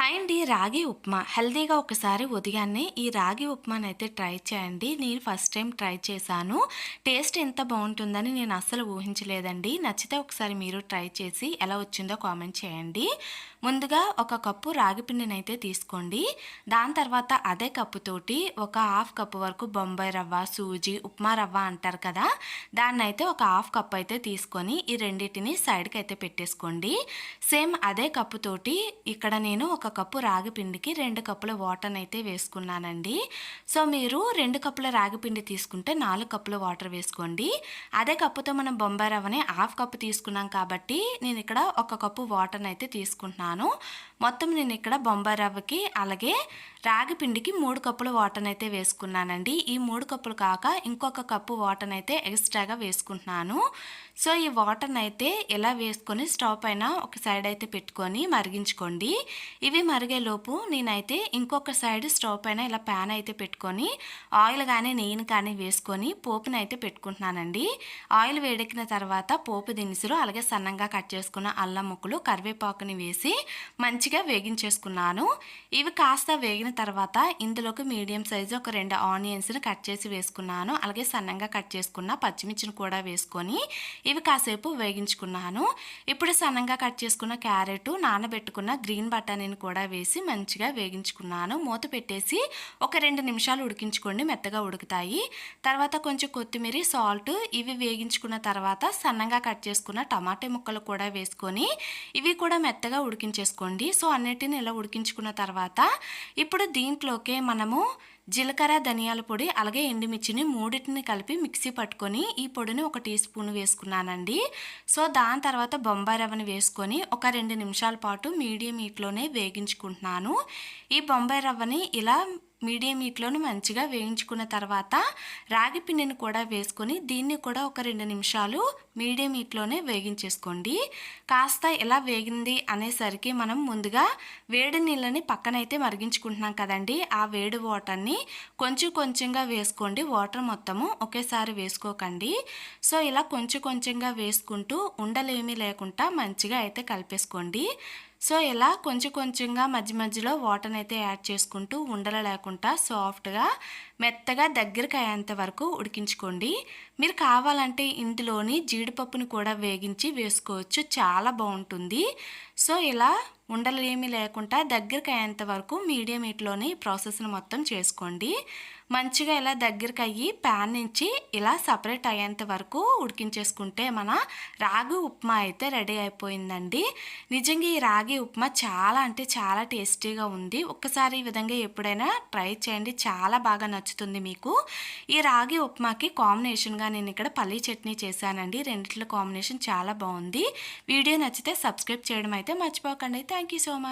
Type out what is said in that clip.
Hi అండి రాగి ఉప్మా హెల్దీగా ఒకసారి ఉదయాన్నే ఈ రాగి ఉప్మాని అయితే ట్రై చేయండి. నేను ఫస్ట్ టైం ట్రై చేశాను. టేస్ట్ ఎంత బాగుంటుందని నేను అస్సలు ఊహించలేదండి. నచ్చితే ఒకసారి మీరు ట్రై చేసి ఎలా వచ్చిందో కామెంట్ చేయండి. ముందుగా ఒక కప్పు రాగి పిండిని అయితే తీసుకోండి. దాని తర్వాత అదే కప్పుతోటి ఒక హాఫ్ కప్పు వరకు బొంబాయి రవ్వ సూజీ ఉప్మా రవ్వ అంటారు కదా దాన్ని అయితే ఒక హాఫ్ కప్ అయితే తీసుకొని ఈ రెండింటిని సైడ్కి అయితే పెట్టేసుకోండి. సేమ్ అదే కప్పుతోటి ఇక్కడ నేను ఒక కప్పు రాగి పిండికి రెండు కప్పుల వాటర్ అయితే వేసుకున్నానండి. సో మీరు రెండు కప్పుల రాగి పిండి తీసుకుంటే నాలుగు కప్పుల వాటర్ వేసుకోండి. అదే కప్పుతో మనం బొంబాయి రవ్వని హాఫ్ కప్పు తీసుకున్నాం కాబట్టి నేను ఇక్కడ ఒక కప్పు వాటర్ అయితే తీసుకుంటున్నాను. మొత్తం నేను ఇక్కడ బొంబాయి రవ్వకి అలాగే రాగి పిండికి మూడు కప్పుల వాటర్ అయితే వేసుకున్నానండి. ఈ మూడు కప్పులు కాక ఇంకొక కప్పు వాటర్ అయితే ఎక్స్ట్రాగా వేసుకుంటున్నాను. సో ఈ వాటర్ని అయితే ఇలా వేసుకొని స్టవ్ పైన ఒక సైడ్ అయితే పెట్టుకొని మరిగించుకోండి. ఇవి మరిగేలోపు నేనైతే ఇంకొక సైడ్ స్టవ్ పైన ఇలా ప్యాన్ అయితే పెట్టుకొని ఆయిల్ కానీ నెయ్యిని కానీ వేసుకొని పోపుని అయితే పెట్టుకుంటున్నానండి. ఆయిల్ వేడెక్కిన తర్వాత పోపు దినుసులు అలాగే సన్నంగా కట్ చేసుకున్న అల్లం ముక్కలు కరివేపాకుని వేసి మంచిగా వేగించేసుకున్నాను. ఇవి కాస్త వేగిన తర్వాత ఇందులోకి మీడియం సైజు ఒక రెండు ఆనియన్స్ని కట్ చేసి వేసుకున్నాను. అలాగే సన్నంగా కట్ చేసుకున్న పచ్చిమిర్చిని కూడా వేసుకొని ఇవి కాసేపు వేగించుకున్నాను. ఇప్పుడు సన్నంగా కట్ చేసుకున్న క్యారెట్ నానబెట్టుకున్న గ్రీన్ బటానీని కూడా వేసి మంచిగా వేగించుకున్నాను. మూత పెట్టేసి ఒక రెండు నిమిషాలు ఉడికించుకోండి మెత్తగా ఉడుకుతాయి. తర్వాత కొంచెం కొత్తిమీర సాల్ట్ ఇవి వేగించుకున్న తర్వాత సన్నంగా కట్ చేసుకున్న టమాటా ముక్కలు కూడా వేసుకొని ఇవి కూడా మెత్తగా ఉడికించేసుకోండి. సో అన్నిటిని ఇలా ఉడికించుకున్న తర్వాత ఇప్పుడు దీంట్లోకే మనము జీలకర్ర ధనియాల పొడి అలాగే ఎండుమిర్చిని మూడింటిని కలిపి మిక్సీ పట్టుకొని ఈ పొడిని ఒక టీ స్పూన్ వేసుకున్నానండి. సో దాని తర్వాత బొంబాయి రవ్వని వేసుకొని ఒక రెండు నిమిషాల పాటు మీడియం హీట్లోనే వేగించుకుంటున్నాను. ఈ బొంబాయి రవ్వని ఇలా మీడియం హీట్లోని మంచిగా వేయించుకున్న తర్వాత రాగి పిండిని కూడా వేసుకొని దీన్ని కూడా ఒక రెండు నిమిషాలు మీడియం హీట్లోనే వేగించేసుకోండి. కాస్త ఎలా వేగింది అనేసరికి మనం ముందుగా వేడి నీళ్ళని పక్కనైతే మరిగించుకుంటున్నాం కదండి. ఆ వేడి వాటర్ని కొంచెం కొంచెంగా వేసుకోండి. వాటర్ మొత్తము ఒకేసారి వేసుకోకండి. సో ఇలా కొంచెం కొంచెంగా వేసుకుంటూ ఉండలేమీ లేకుండా మంచిగా అయితే కలిపేసుకోండి. సో ఇలా కొంచెం కొంచెంగా మధ్య మధ్యలో వాటర్ని అయితే యాడ్ చేసుకుంటూ ఉండలు లేకుండా సాఫ్ట్గా మెత్తగా దగ్గరికి అయ్యేంత వరకు ఉడికించుకోండి. మీరు కావాలంటే ఇందులోని జీడిపప్పుని కూడా వేగించి వేసుకోవచ్చు. చాలా బాగుంటుంది. సో ఇలా ఉండలు ఏమీ లేకుండా దగ్గరికి అయ్యేంత వరకు మీడియం హీట్లోని ప్రాసెస్ని మొత్తం చేసుకోండి. మంచిగా ఇలా దగ్గరికి అయ్యి ప్యాన్ నుంచి ఇలా సపరేట్ అయ్యేంత వరకు ఉడికించేసుకుంటే మన రాగి ఉప్మా అయితే రెడీ అయిపోయిందండి. నిజంగా ఈ రాగి ఉప్మా చాలా అంటే చాలా టేస్టీగా ఉంది. ఒక్కసారి ఈ విధంగా ఎప్పుడైనా ట్రై చేయండి. చాలా బాగా నచ్చుతుంది మీకు. ఈ రాగి ఉప్మాకి కాంబినేషన్గా నేను ఇక్కడ పల్లీ చట్నీ చేశానండి. రెండిట్ల కాంబినేషన్ చాలా బాగుంది. వీడియో నచ్చితే సబ్స్క్రైబ్ చేయడం అయితే అయితే మర్చిపోకండి. Thank you so much